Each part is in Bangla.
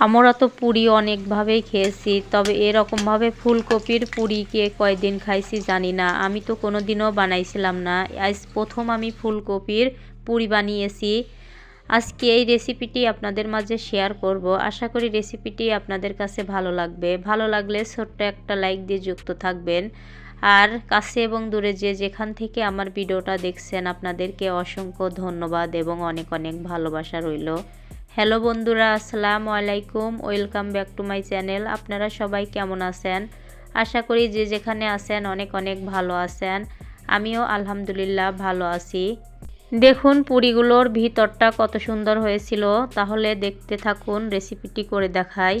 আমরা তো পুরি অনেকভাবেই খেয়েছি, তবে এরকমভাবে ফুলকপির পুরি কে কয়দিন খাইছি জানি না। আমি তো কোনো দিনও বানাইছিলাম না। আজ প্রথম আমি ফুলকপির পুরি বানিয়েছি। আজকে এই রেসিপিটি আপনাদের মাঝে শেয়ার করব। আশা করি রেসিপিটি আপনাদের কাছে ভালো লাগবে। ভালো লাগলে ছোট্ট একটা লাইক দিয়ে যুক্ত থাকবেন। আর কাছে এবং দূরে যে যেখান থেকে আমার ভিডিওটা দেখছেন, আপনাদেরকে অসংখ্য ধন্যবাদ এবং অনেক অনেক ভালোবাসা রইল। হ্যালো বন্ধুরা, আসসালামু আলাইকুম, welcome back to my channel. আপনারা সবাই কেমন আছেন? আশা করি যে যেখানে আছেন অনেক অনেক ভালো আছেন। আমিও আলহামদুলিল্লাহ ভালো আছি। দেখুন পুরিগুলোর ভিতরটা কত সুন্দর হয়েছিল। তাহলে দেখতে থাকুন রেসিপিটি করে দেখাই।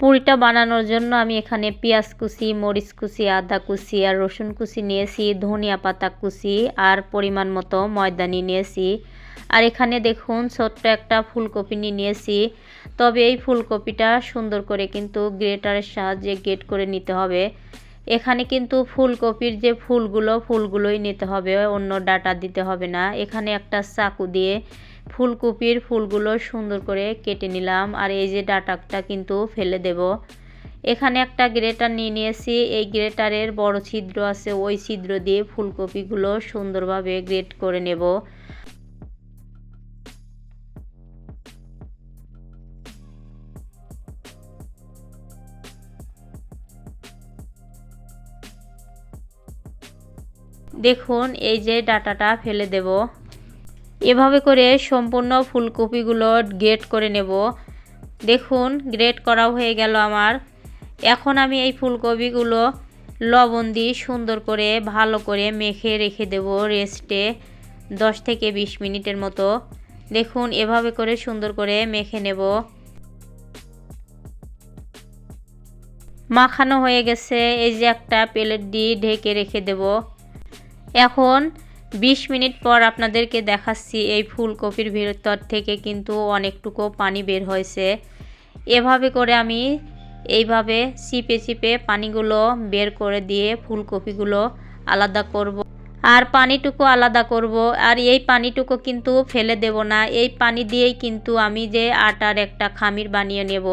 পুরিটা বানানোর জন্য আমি এখানে পেঁয়াজ কুচি, মরিচ কুচি, আদা কুচি আর রসুন কুচি নিয়েছি, ধনিয়া পাতা কুচি আর পরিমাণ মতো ময়দানি নিয়েছি। আর এখানে দেখুন ছোট্ট একটা ফুলকপি নিয়ে নিয়েছি। তবে এই ফুলকপিটা সুন্দর করে কিন্তু গ্রেটারের সাহায্যে গ্রেট করে নিতে হবে। এখানে কিন্তু ফুলকপির যে ফুলগুলো, ফুলগুলোই নিতে হবে, অন্য ডাটা দিতে হবে না। এখানে একটা চাকু দিয়ে ফুলকপির ফুলগুলো সুন্দর করে কেটে নিলাম আর এই যে ডাটাটা কিন্তু ফেলে দেব। এখানে একটা গ্রেটার নিয়ে নিয়েছি। এই গ্রেটারের বড় ছিদ্র আছে, ওই ছিদ্র দিয়ে ফুলকপিগুলো সুন্দরভাবে গ্রেট করে নেব। দেখুন, এই যে ডাটাটা ফেলে দেব। এভাবে করে সম্পূর্ণ ফুলকপিগুলো গ্রেট করে নেব। দেখুন, গ্রেট করা হয়ে গেল আমার। এখন আমি এই ফুলকপিগুলো লবণ দিয়ে সুন্দর করে ভালো করে মেখে রেখে দেব রেস্টে 10 থেকে 20 মিনিটের মতো। দেখুন, এভাবে করে সুন্দর করে মেখে নেব। মাখানো হয়ে গেছে। এই যে একটা প্লেট দিয়ে ঢেকে রেখে দেব। এখন 20 মিনিট পর আপনাদেরকে দেখাচ্ছি এই ফুলকপির ভেতর থেকে কিন্তু অনেকটুকু পানি বের হয়েছে। এভাবে করে আমি এইভাবে চিপে চিপে পানিগুলো বের করে দিয়ে ফুলকপিগুলো আলাদা করব। আর পানিটুকু আলাদা করব। আর এই পানিটুকু কিন্তু ফেলে দেব না। এই পানি দিয়েই কিন্তু আমি যে আটার একটা খামির বানিয়ে নেব,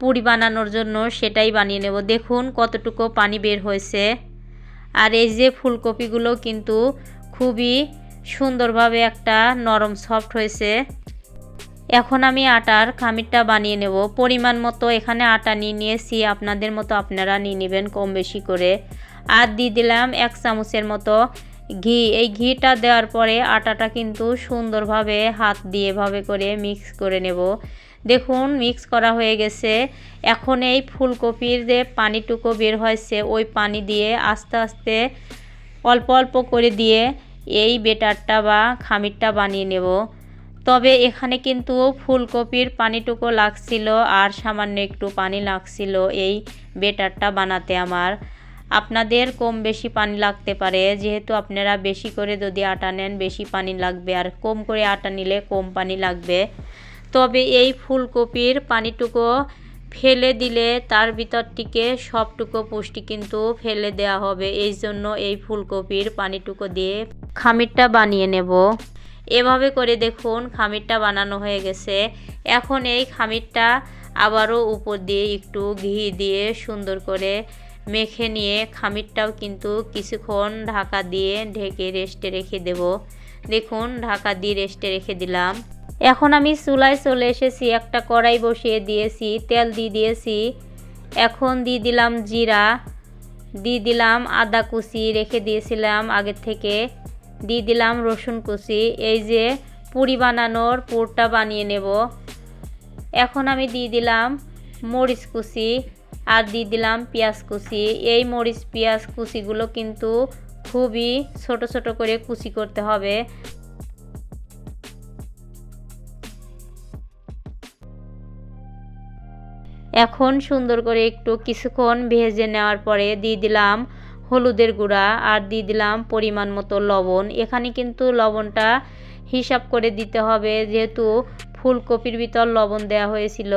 পুরি বানানোর জন্য সেটাই বানিয়ে নেব। দেখুন কতটুকু পানি বের হয়েছে। আর এই যে ফুলকপিগুলো কিন্তু খুবই সুন্দরভাবে একটা নরম সফট হয়েছে। এখন আমি আটার খামিরটা বানিয়ে নেব। পরিমাণ মতো এখানে আটা নিয়ে নিয়েছি। আপনাদের মতো আপনারা নিয়ে নেবেন কম বেশি করে। আর দিয়ে দিলাম এক চামচের মতো ঘি। এই ঘিটা দেওয়ার পরে আটাটা কিন্তু সুন্দরভাবে হাত দিয়ে ভাবে করে মিক্স করে নেব। দেখুন মিক্স করা হয়ে গেছে। এখন এই ফুলকপির যে পানিটুকু বের হয়েছে, ওই পানি দিয়ে আস্তে আস্তে অল্প অল্প করে দিয়ে এই বেটারটা বা খামিরটা বানিয়ে নেব। তবে এখানে কিন্তু ফুলকপির পানিটুকু লাগছিল আর সামান্য একটু পানি লাগছিল এই বেটারটা বানাতে আমার। আপনাদের কম বেশি পানি লাগতে পারে, যেহেতু আপনারা বেশি করে যদি আটা নেন, বেশি পানি লাগবে। আর কম করে আটা নিলে কম পানি লাগবে। তবে এই ফুলকপির পানিটুকু ফেলে দিলে তার ভিতরটিকে সবটুকু পুষ্টি কিন্তু ফেলে দেওয়া হবে। এই জন্য এই ফুলকপির পানিটুকু দিয়ে খামিরটা বানিয়ে নেব। এভাবে করে দেখুন খামিরটা বানানো হয়ে গেছে। এখন এই খামিরটা আবারও উপর দিয়ে একটু ঘি দিয়ে সুন্দর করে মেখে নিয়ে খামিরটাও কিন্তু কিছুক্ষণ ঢাকা দিয়ে ঢেকে রেস্টে রেখে দেব। দেখুন ঢাকা দিয়ে রেস্টে রেখে দিলাম। এখন আমি চুলায় চলে এসেছি, একটা কড়াই বসিয়ে দিয়েছি, তেল দিয়ে দিয়েছি। এখন দিয়ে দিলাম জিরা, দিয়ে দিলাম আদা কুচি রেখে দিয়েছিলাম আগের থেকে। দিয়ে দিলাম রসুন কুচি, এই যে পুরি বানানোর পুরটা বানিয়ে নেব। এখন আমি দিয়ে দিলাম মরিচ কুচি আর দিয়ে দিলাম পেঁয়াজ কুচি। এই মরিচ, পেঁয়াজ কুচিগুলো কিন্তু খুবই ছোট ছোট করে কুচি করতে হবে। এখন সুন্দর করে একটু কিছুক্ষণ ভেজে নেওয়ার পরে দিয়ে দিলাম হলুদের গুঁড়া আর দিয়ে দিলাম পরিমাণ মতো লবণ। এখানে কিন্তু লবণটা হিসাব করে দিতে হবে, যেহেতু ফুলকপির ভিতর লবণ দেওয়া হয়েছিল।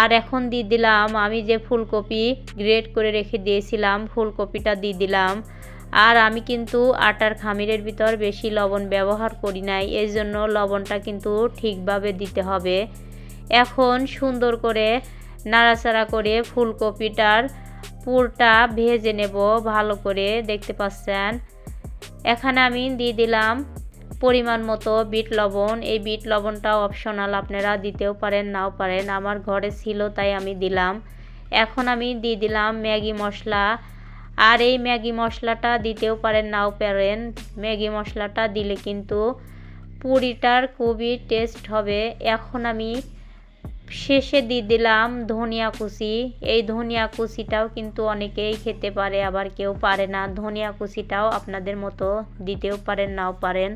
আর এখন দিয়ে দিলাম, আমি যে ফুলকপি গ্রেট করে রেখে দিয়েছিলাম, ফুলকপিটা দিয়ে দিলাম। আর আমি কিন্তু আটার খামিরের ভিতর বেশি লবণ ব্যবহার করি নাই এই জন্য লবণটা কিন্তু ঠিকভাবে দিতে হবে। এখন সুন্দর করে নাড়াচাড়া করে ফুলকপিটার পুরটা ভেজে নেব, ভালো করে। দেখতে পাচ্ছেন? এখানে আমি দিয়ে দিলাম পরিমাণ মতো বিট লবণ। এই বিট লবণটা অপশনাল আপনারা দিতেও পারেন, নাও পারেন। আমার ঘরে ছিল, তাই আমি দিলাম। এখন আমি দিয়ে দিলাম ম্যাগি মশলা। আর এই ম্যাগি মশলাটা দিতেও পারেন, নাও পারেন। ম্যাগি মশলাটা দিলে কিন্তু পুরিটার খুবই টেস্ট হবে। এখন আমি শেষে দিয়ে দিলাম ধনিয়া কুচি। এই ধনিয়া কুচিটাও কিন্তু অনেকেই খেতে পারে, আবার কেউ পারে না। ধনিয়া কুচিটাও আপনাদের মতো দিতেও পারেন, নাও পারেন।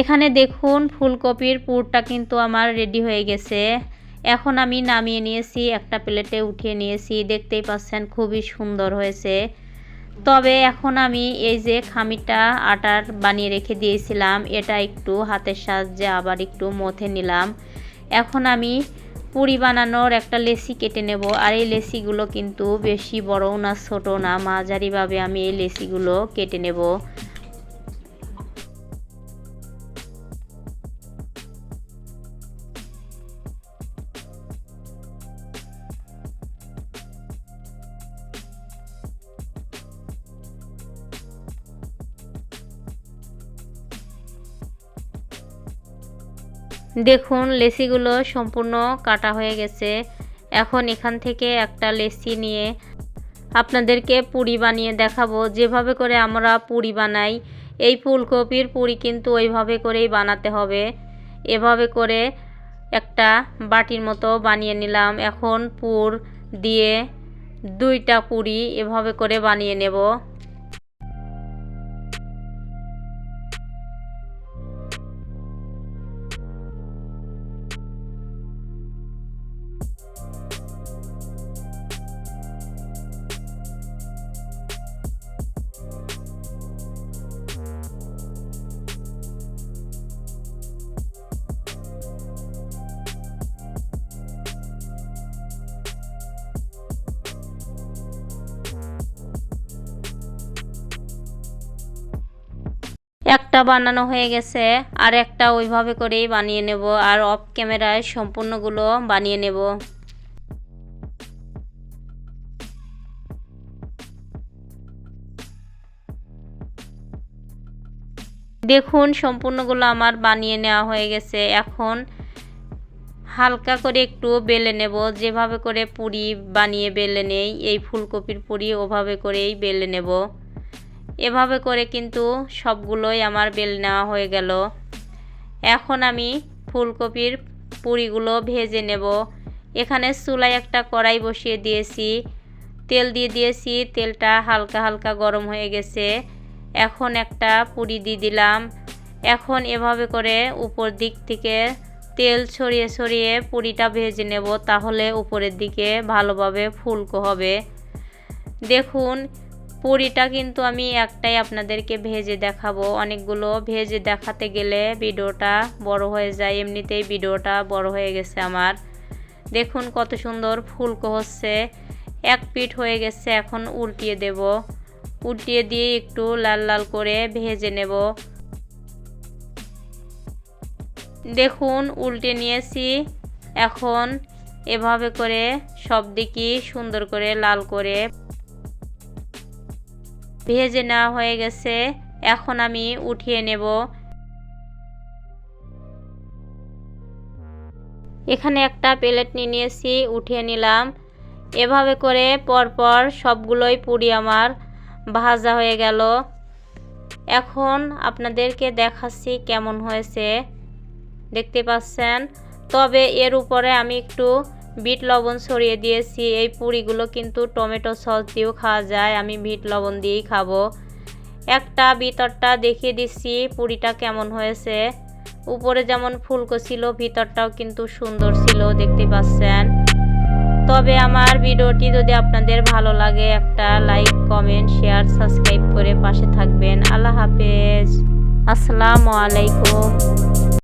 এখানে দেখুন ফুলকপির পুরটা কিন্তু আমার রেডি হয়ে গেছে। এখন আমি নামিয়ে নিয়েছি, একটা প্লেটে উঠিয়ে নিয়েছি। দেখতেই পাচ্ছেন খুবই সুন্দর হয়েছে। তবে এখন আমি এই যে খামিটা আটার বানিয়ে রেখে দিয়েছিলাম, এটা একটু হাতের সাহায্যে আবার একটু মথে নিলাম। এখন আমি পুরি বানানোর একটা লেসি কেটে নেব, আর এই লেসিগুলো কিন্তু বেশি বড়ও না ছোটো না, মাঝারিভাবে আমি এই লেসিগুলো কেটে নেব। দেখুন, লেসিগুলো সম্পূর্ণ কাটা হয়ে গেছে। এখন এখান থেকে একটা লেসি নিয়ে আপনাদেরকে পুরি বানিয়ে দেখাবো। যেভাবে করে আমরা পুরি বানাই, এই ফুলকপির পুরি কিন্তু ওইভাবে করেই বানাতে হবে। এভাবে করে একটা বাটির মতো বানিয়ে নিলাম। এখন পুর দিয়ে দুইটা পুরি এভাবে করে বানিয়ে নেব। একটা বানানো হয়ে গেছে, আর একটা ওইভাবে করেই বানিয়ে নেব, আর অফ ক্যামেরায় সম্পূর্ণগুলো বানিয়ে নেব। দেখুন, সম্পূর্ণগুলো আমার বানিয়ে নেওয়া হয়ে গেছে। এখন হালকা করে একটু বেলে নেব, যেভাবে করে পুরি বানিয়ে বেলে নেই, এই ফুলকপির পুরি ওভাবে করেই বেলে নেব। এভাবে করে কিন্তু সবগুলোই আমার বেল নেওয়া হয়ে গেল। এখন আমি ফুলকপির পুরিগুলো ভেজে নেব। এখানে চুলায় একটা কড়াই বসিয়ে দিয়েছি। তেল দিয়ে দিয়েছি, তেলটা হালকা হালকা গরম হয়ে গেছে। এখন একটা পুরি দিয়ে দিলাম। এখন এভাবে করে উপর দিক থেকে তেল ছড়িয়ে ছড়িয়ে পুরিটা ভেজে নেব, তাহলে উপরের দিকে ভালোভাবে ফুলকো হবে। দেখুন পুরিটা কিন্তু আমি একটাই আপনাদেরকে ভেজে দেখাবো। অনেকগুলো ভেজে দেখাতে গেলে ভিডিওটা বড় হয়ে যায়, এমনিতেই ভিডিওটা বড় হয়ে গেছে আমার। দেখুন কত সুন্দর ফুলকো হচ্ছে, এক পিঠ হয়ে গেছে, এখন উল্টিয়ে দেব। উল্টিয়ে দিয়ে একটু লাল লাল করে ভেজে নেব। দেখুন উল্টে নিয়েছি, এখন এভাবে করে সব দিকই সুন্দর করে লাল করে ভেজে নেওয়া হয়ে গেছে। এখন আমি উঠিয়ে নেব। এখানে একটা প্লেট নিয়ে নিয়েছি, উঠিয়ে নিলাম। এভাবে করে পরপর সবগুলোই পুরি আমার ভাজা হয়ে গেল। এখন আপনাদেরকে দেখাচ্ছি কেমন হয়েছে। দেখতে পাচ্ছেন? তবে এর উপরে আমি একটু বিট লবণ ছড়িয়ে দিয়েছি। এই পুরিগুলো কিন্তু টমেটো সস দিয়েও খাওয়া যায়। আমি বিট লবণ দিয়েই খাব। একটা ভিতরটা দেখিয়ে দিচ্ছি, পুরিটা কেমন হয়েছে। উপরে যেমন ফুলকো ছিল, ভিতরটাও কিন্তু সুন্দর ছিল, দেখতে পাচ্ছেন। তবে আমার ভিডিওটি যদি আপনাদের ভালো লাগে, একটা লাইক, কমেন্ট, শেয়ার, সাবস্ক্রাইব করে পাশে থাকবেন। আল্লাহ হাফেজ। আসসালামু আলাইকুম।